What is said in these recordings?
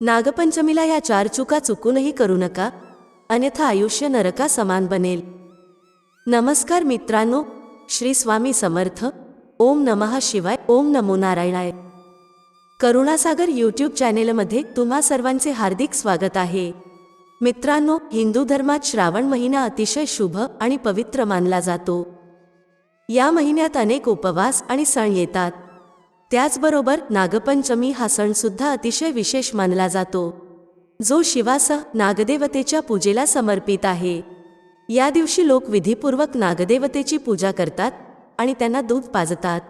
नागपंचमीला या चार चुका चुकूनही करू नका अन्यथा आयुष्य नरका समान बनेल. नमस्कार मित्रांनो श्री स्वामी समर्थ ओम नमः शिवाय ओम नमो नारायणाय. करुणासागर यूट्यूब चॅनेलमध्ये तुम्हा सर्वांचे हार्दिक स्वागत आहे. मित्रांनो हिंदू धर्मात श्रावण महिना अतिशय शुभ आणि पवित्र मानला जातो. या महिन्यात अनेक उपवास आणि सण येतात. त्याचबरोबर नागपंचमी हा सणसुद्धा अतिशय विशेष मानला जातो. जो शिवासह नागदेवतेच्या पूजेला समर्पित आहे. या दिवशी लोक विधीपूर्वक नागदेवतेची पूजा करतात आणि त्यांना दूध पाजतात.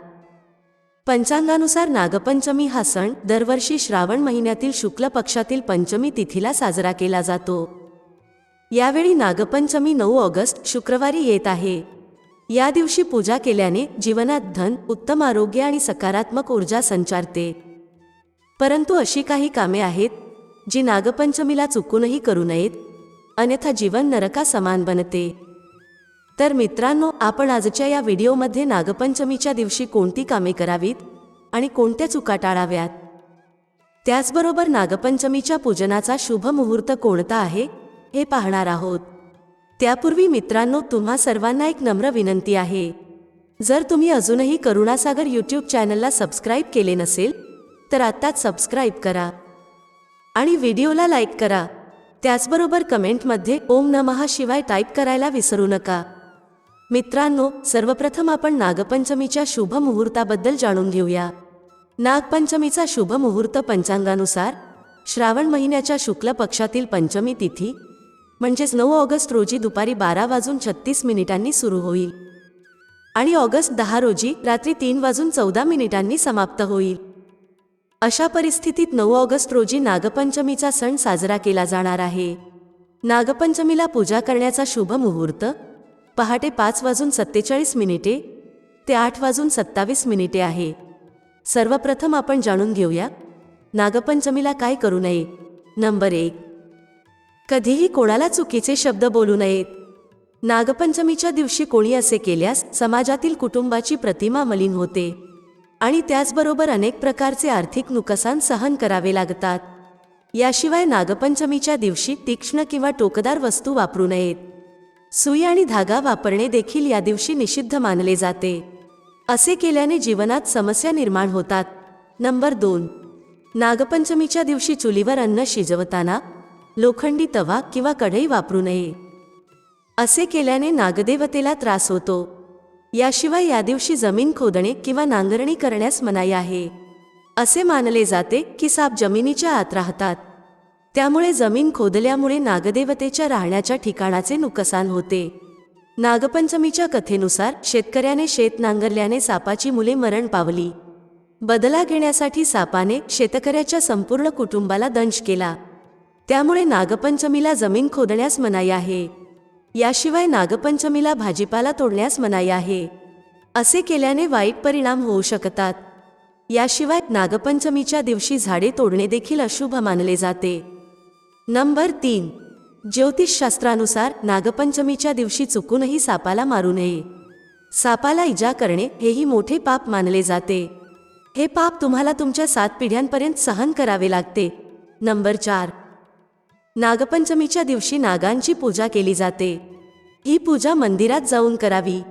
पंचांगानुसार नागपंचमी हा सण दरवर्षी श्रावण महिन्यातील शुक्ल पक्षातील पंचमी तिथीला साजरा केला जातो. यावेळी नागपंचमी नऊ ऑगस्ट शुक्रवारी येत आहे. या दिवशी पूजा केल्याने जीवनात धन उत्तम आरोग्य आणि सकारात्मक ऊर्जा संचारते. परंतु अशी काही कामे आहेत जी नागपंचमीला चुकूनही करू नयेत अन्यथा जीवन नरका समान बनते. तर मित्रांनो आपण आजच्या या व्हिडिओमध्ये नागपंचमीच्या दिवशी कोणती कामे करावीत आणि कोणत्या चुका टाळाव्यात? त्याचबरोबर नागपंचमीच्या पूजनाचा शुभ मुहूर्त कोणता आहे हे पाहणार आहोत. त्यापूर्वी मित्रांनो तुम्हा सर्वांना एक नम्र विनंती आहे. जर तुम्ही अजूनही करुणासागर यूट्यूब चॅनलला सबस्क्राईब केले नसेल तर आत्ताच सबस्क्राईब करा. आणि व्हिडिओला लाईक करा. त्याचबरोबर कमेंटमध्ये ओम नमहा शिवाय टाईप करायला विसरू नका. मित्रांनो सर्वप्रथम आपण नागपंचमीच्या शुभ मुहूर्ताबद्दल जाणून घेऊया. नागपंचमीचा शुभ मुहूर्त पंचांगानुसार श्रावण महिन्याच्या शुक्ल पक्षातील पंचमी तिथी म्हणजेच नऊ ऑगस्ट रोजी दुपारी बारा वाजून छत्तीस मिनिटांनी सुरू होईल. आणि ऑगस्ट दहा रोजी रात्री तीन वाजून चौदा मिनिटांनी समाप्त होईल. अशा परिस्थितीत नऊ ऑगस्ट रोजी नागपंचमीचा सण साजरा केला जाणार आहे. नागपंचमीला पूजा करण्याचा शुभ मुहूर्त पहाटे पाच वाजून सत्तेचाळीस मिनिटे ते आठ वाजून सत्तावीस मिनिटे आहे. सर्वप्रथम आपण जाणून घेऊया नागपंचमीला काय करू नये. नंबर एक कधीही कोणाला चुकीचे शब्द बोलू नयेत. नागपंचमीच्या दिवशी कोणी असे केल्यास समाजातील कुटुंबाची प्रतिमा मलिन होते. आणि त्याचबरोबर अनेक प्रकारचे आर्थिक नुकसान सहन करावे लागतात. याशिवाय नागपंचमीच्या दिवशी तीक्ष्ण किंवा टोकदार वस्तू वापरू नयेत. सुई आणि धागा वापरणे देखील या दिवशी निषिद्ध मानले जाते. असे केल्याने जीवनात समस्या निर्माण होतात. नंबर दोन. नागपंचमीच्या दिवशी चुलीवर अन्न शिजवताना लोखंडी तवा किंवा कढई वापरू नये. असे केल्याने नागदेवतेला त्रास होतो. याशिवाय या दिवशी जमीन खोदणे किंवा नांगरणी करण्यास मनाई आहे. असे मानले जाते की साप जमिनीच्या आत राहतात. त्यामुळे जमीन खोदल्यामुळे नागदेवतेच्या राहण्याच्या ठिकाणाचे नुकसान होते. नागपंचमीच्या कथेनुसार शेतकऱ्याने शेत नांगरल्याने सापाची मुले मरण पावली. बदला घेण्यासाठी सापाने शेतकऱ्याच्या संपूर्ण कुटुंबाला दंश केला. त्यामुळे नागपंचमीला जमीन खोदण्यास मनाई आहे. याशिवाय नागपंचमीला भाजीपाला तोडण्यास मनाई आहे. असे केल्याने वाईट परिणाम होऊ शकतात. याशिवाय नागपंचमीच्या दिवशी झाडे तोडणे देखील अशुभ मानले जाते. नंबर तीन. ज्योतिषशास्त्रानुसार नागपंचमीच्या दिवशी चुकूनही सापाला मारू नये. सापाला इजा करणे हेही मोठे पाप मानले जाते. हे पाप तुम्हाला तुमच्या सात पिढ्यांपर्यंत सहन करावे लागते. नंबर चार. नागपंचमीच्या दिवशी नागांची पूजा केली जाते. ही पूजा मंदिरात जाऊन करावी.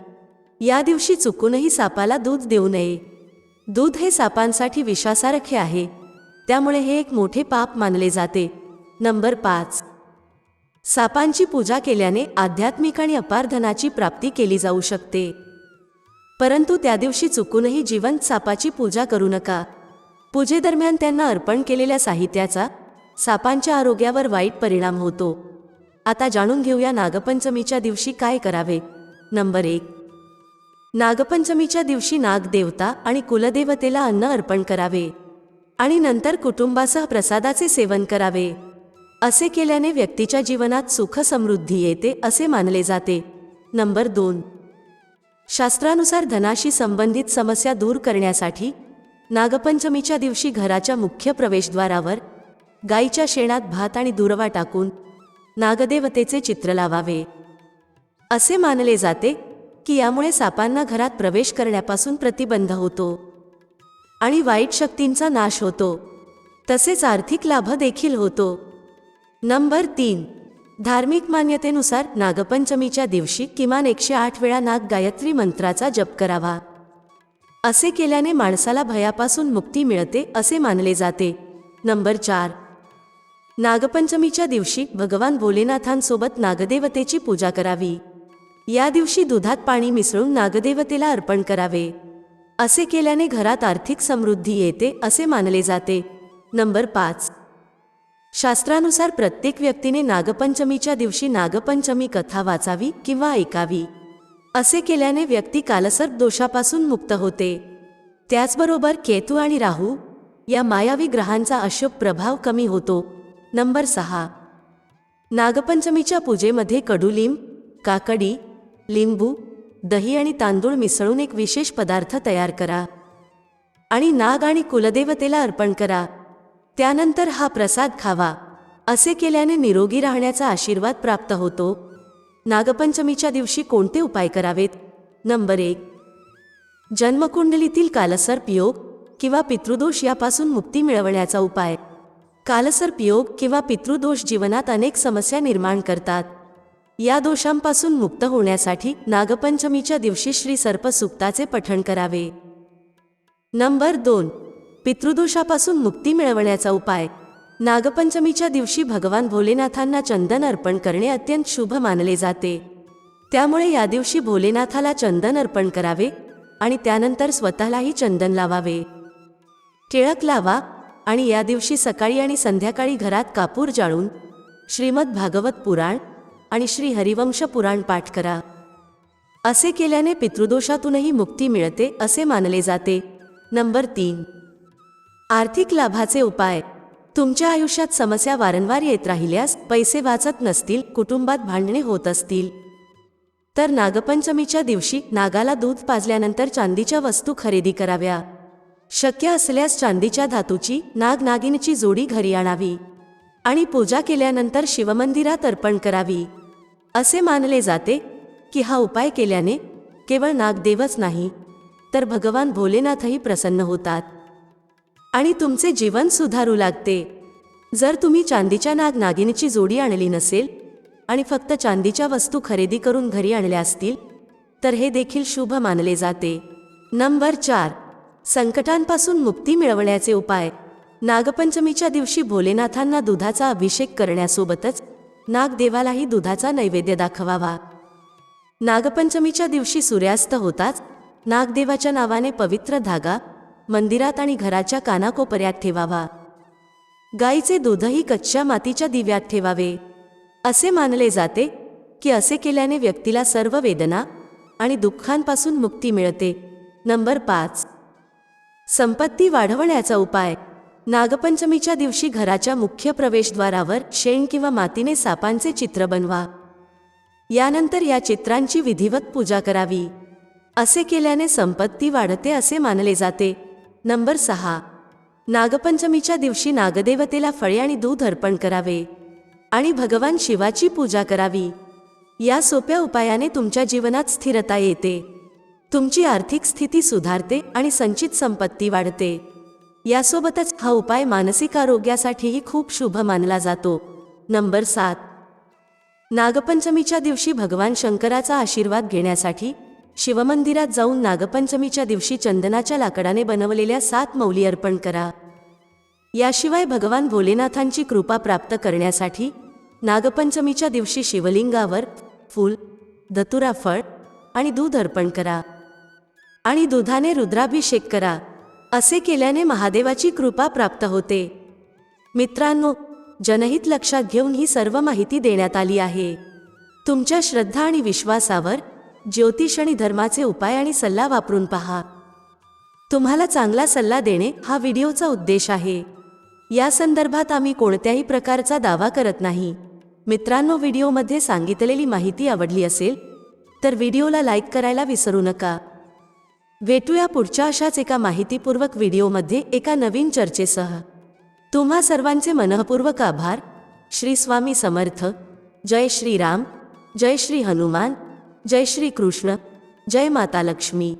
या दिवशी चुकूनही सापाला दूध देऊ नये. दूध हे सापांसाठी विषासारखे आहे. त्यामुळे हे एक मोठे पाप मानले जाते. नंबर पाच. सापांची पूजा केल्याने आध्यात्मिक आणि अपारधनाची प्राप्ती केली जाऊ शकते. परंतु त्या दिवशी चुकूनही जिवंत सापाची पूजा करू नका. पूजेदरम्यान त्यांना अर्पण केलेल्या साहित्याचा सापांच्या आरोग्यावर वाईट परिणाम होतो. आता जाणून घेऊया नागपंचमीच्या दिवशी काय करावे. नंबर एक. नागपंचमीच्या दिवशी नागदेवता आणि कुलदेवतेला अन्न अर्पण करावे. आणि नंतर कुटुंबासह प्रसादाचे सेवन करावे. असे केल्याने व्यक्तीच्या जीवनात सुख समृद्धी येते असे मानले जाते. नंबर दोन. शास्त्रानुसार धनाशी संबंधित समस्या दूर करण्यासाठी नागपंचमीच्या दिवशी घराच्या मुख्य प्रवेशद्वारावर गाईच्या शेणात भात आणि दुर्वा टाकून नागदेवतेचे चित्र लावावे. असे मानले जाते की यामुळे सापांना घरात प्रवेश करण्यापासून प्रतिबंध होतो आणि वाईट शक्तींचा नाश होतो. तसेच आर्थिक लाभ देखील होतो. नंबर तीन. धार्मिक मान्यतेनुसार नागपंचमीच्या दिवशी किमान एकशे आठ वेळा नाग गायत्री मंत्राचा जप करावा. असे केल्याने माणसाला भयापासून मुक्ती मिळते असे मानले जाते. नंबर चार. नागपंचमीच्या दिवशी भगवान भोलेनाथांसोबत नागदेवतेची पूजा करावी. या दिवशी दुधात पाणी मिसळून नागदेवतेला अर्पण करावे. असे केल्याने घरात आर्थिक समृद्धी येते असे मानले जाते. नंबर पाच. शास्त्रानुसार प्रत्येक व्यक्तीने नागपंचमीच्या दिवशी नागपंचमी कथा वाचावी किंवा ऐकावी. असे केल्याने व्यक्ती कालसर्प दोषापासून मुक्त होते. त्याचबरोबर केतू आणि राहू या मायावी ग्रहांचा अशुभ प्रभाव कमी होतो. नंबर सहा. नागपंचमीच्या पूजेमध्ये कडुलिंब काकडी लिंबू दही आणि तांदूळ मिसळून एक विशेष पदार्थ तयार करा. आणि नाग आणि कुलदेवतेला अर्पण करा. त्यानंतर हा प्रसाद खावा असे केल्याने निरोगी राहण्याचा आशीर्वाद प्राप्त होतो. नागपंचमीच्या दिवशी कोणते उपाय करावेत? नंबर एक. जन्मकुंडलीतील कालसर्प योग किंवा पितृदोष यापासून मुक्ती मिळवण्याचा उपाय. कालसर्प योग किंवा पितृदोष जीवनात अनेक समस्या निर्माण करतात. या दोषांपासून मुक्त होण्यासाठी नागपंचमीच्या दिवशी श्री सर्पसुक्ताचे पठण करावे. नंबर दोन. पितृदोषापासून मुक्ती मिळवण्याचा उपाय. नागपंचमीच्या दिवशी भगवान भोलेनाथांना चंदन अर्पण करणे अत्यंत शुभ मानले जाते. त्यामुळे या दिवशी भोलेनाथाला चंदन अर्पण करावे आणि त्यानंतर स्वतःलाही चंदन लावावे. टिळक लावा. आणि या दिवशी सकाळी आणि संध्याकाळी घरात कापूर जाळून श्रीमद भागवत पुराण आणि श्री हरिवंश पुराण पाठ करा. असे केल्याने पितृदोषातूनही मुक्ती मिळते असे मानले जाते. नंबर तीन. आर्थिक लाभाचे उपाय. तुमच्या आयुष्यात समस्या वारंवार येत राहिल्यास पैसे वाचत नसतील कुटुंबात भांडणे होत असतील. तर नागपंचमीच्या दिवशी नागाला दूध पाजल्यानंतर चांदीच्या वस्तू खरेदी कराव्या. शक्य असल्यास चांदीच्या धातूची नागनागिनची जोडी घरी आणावी. आणि पूजा केल्यानंतर शिवमंदिरात अर्पण करावी. असे मानले जाते की हा उपाय केल्याने केवळ नागदेवच नाही तर भगवान भोलेनाथही प्रसन्न होतात. आणि तुमचे जीवन सुधारू लागते. जर तुम्ही चांदीच्या नागनागिनीची जोडी आणली नसेल आणि फक्त चांदीच्या वस्तू खरेदी करून घरी आणल्या असतील तर हे देखील शुभ मानले जाते. नंबर चार. संकटांपासून मुक्ती मिळवण्याचे उपाय. नागपंचमीच्या दिवशी भोलेनाथांना दुधाचा अभिषेक करण्यासोबतच नागदेवालाही दुधाचा नैवेद्य दाखवावा. नागपंचमीच्या दिवशी सूर्यास्त होताच नागदेवाच्या नावाने पवित्र धागा मंदिरात आणि घराच्या कानाकोपऱ्यात ठेवावा. गाईचे दूधही कच्च्या मातीच्या दिव्यात ठेवावे. असे मानले जाते की असे केल्याने व्यक्तीला सर्व वेदना आणि दुःखांपासून मुक्ती मिळते. नंबर पाच. संपत्ती वाढवण्याचा उपाय. नागपंचमीच्या दिवशी घराच्या मुख्य प्रवेशद्वारावर शेण किंवा मातीने सापांचे चित्र बनवा. यानंतर या चित्रांची विधिवत पूजा करावी. असे केल्याने संपत्ती वाढते असे मानले जाते. नंबर सहा. नागपंचमीच्या दिवशी नागदेवतेला फळे आणि दूध अर्पण करावे आणि भगवान शिवाची पूजा करावी. या सोप्या उपायाने तुमच्या जीवनात स्थिरता येते. तुमची आर्थिक स्थिती सुधारते आणि संचित संपत्ती वाढते. यासोबतच हा उपाय मानसिक आरोग्यासाठीही खूप शुभ मानला जातो. नंबर सात. नागपंचमीच्या दिवशी भगवान शंकराचा आशीर्वाद घेण्यासाठी शिवमंदिरात जाऊन नागपंचमीच्या दिवशी चंदनाच्या लाकडाने बनवलेल्या सात मौली अर्पण करा. याशिवाय भगवान भोलेनाथांची कृपा प्राप्त करण्यासाठी नागपंचमीच्या दिवशी शिवलिंगावर फूल धतुरा फळ आणि दूध अर्पण करा. आणि दुधाने रुद्राभिषेक करा असे केल्याने महादेवाची कृपा प्राप्त होते. मित्रांनो जनहित लक्षात घेऊन ही सर्व माहिती देण्यात आली आहे. तुमच्या श्रद्धा आणि विश्वासावर ज्योतिष आणि धर्माचे उपाय आणि सल्ला वापरून पहा. तुम्हाला चांगला सल्ला देणे हा व्हिडिओचा उद्देश आहे. या संदर्भात आम्ही कोणत्याही प्रकारचा दावा करत नाही. मित्रांनो व्हिडिओमध्ये सांगितलेली माहिती आवडली असेल तर व्हिडिओला लाईक करायला विसरू नका. भेटूया पुढच्या अशाच एका माहितीपूर्वक व्हिडिओमध्ये एका नवीन चर्चेसह. तुम्हा सर्वांचे मनःपूर्वक आभार. श्री स्वामी समर्थ. जय श्री राम. जय श्री हनुमान. जय श्री कृष्ण. जय माता लक्ष्मी.